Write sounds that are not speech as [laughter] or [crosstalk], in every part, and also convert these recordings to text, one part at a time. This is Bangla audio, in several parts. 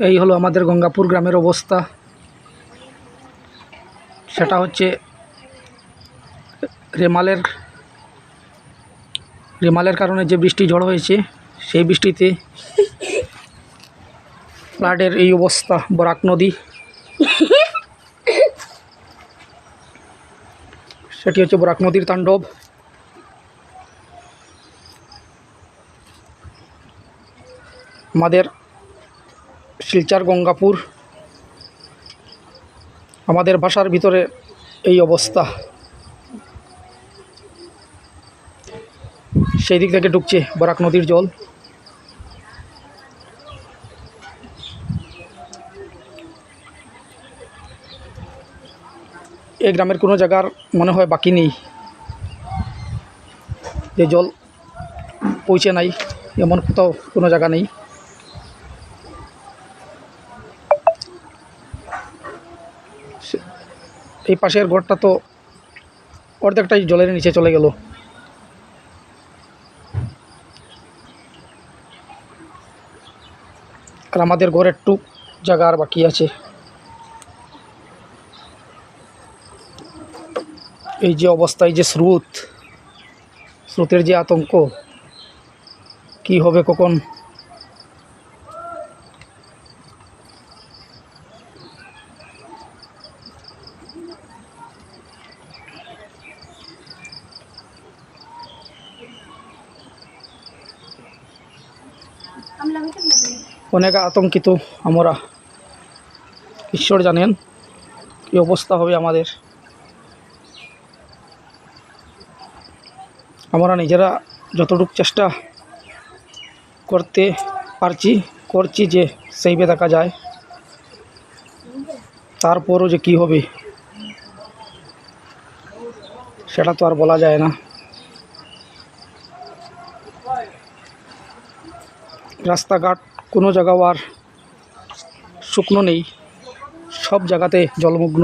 এই হলো আমাদের গঙ্গাপুর গ্রামের অবস্থা। সেটা হচ্ছে রেমালের রেমালের কারণে যে বৃষ্টি ঝড় হয়েছে সেই বৃষ্টিতে ফ্লাডের এই অবস্থা বরাক নদী। [laughs] সেটি হচ্ছে বরাক নদীর তাণ্ডব। আমাদের শিলচার, গঙ্গাপুর, আমাদের ভাষার ভিতরে এই অবস্থা। সেই দিক থেকে ঢুকছে বরাক নদীর জল। এই গ্রামের কোনো জায়গার মনে হয় বাকি নেই। যে জল পৌঁছে নাই, এমন কোথাও কোনো জায়গা নেই। এই পাশের ঘরটা তো অর্ধেকটাই জলের নিচে চলে গেল। আর আমাদের ঘর একটু জায়গা আর বাকি আছে। এই যে অবস্থা এই যে স্রোত, স্রোতের যে আতঙ্ক, কি হবে কখন? অনেক আতঙ্কিত আমরা। ঈশ্বর জানেন কী অবস্থা হবে আমাদের। আমরা নিজেরা যতটুকু চেষ্টা করতে পারছি, করছি যে সেইভাবে দেখা যায়। তারপরও যে কী হবে, সেটা তো আর বলা যায় না। রাস্তাঘাট, কোনো জায়গাও আর শুকনো নেই। সব জায়গাতে জলমগ্ন।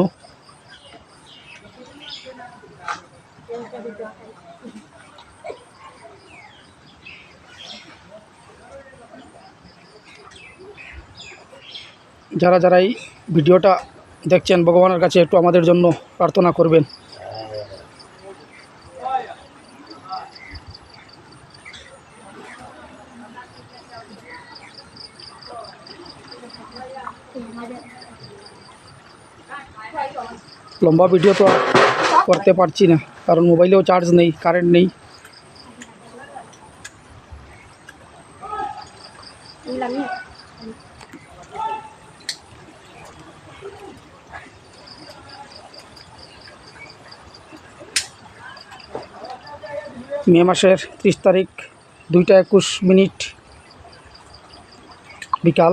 যারা যারা এই ভিডিওটা দেখছেন, ভগবানের কাছে একটু আমাদের জন্য প্রার্থনা করবেন। লম্বা ভিডিও তো করতে পারছি না, কারণ মোবাইলেও চার্জ নেই কারেন্ট নেই। মে মাসের ত্রিশ তারিখ, দুইটা একুশ মিনিট বিকাল।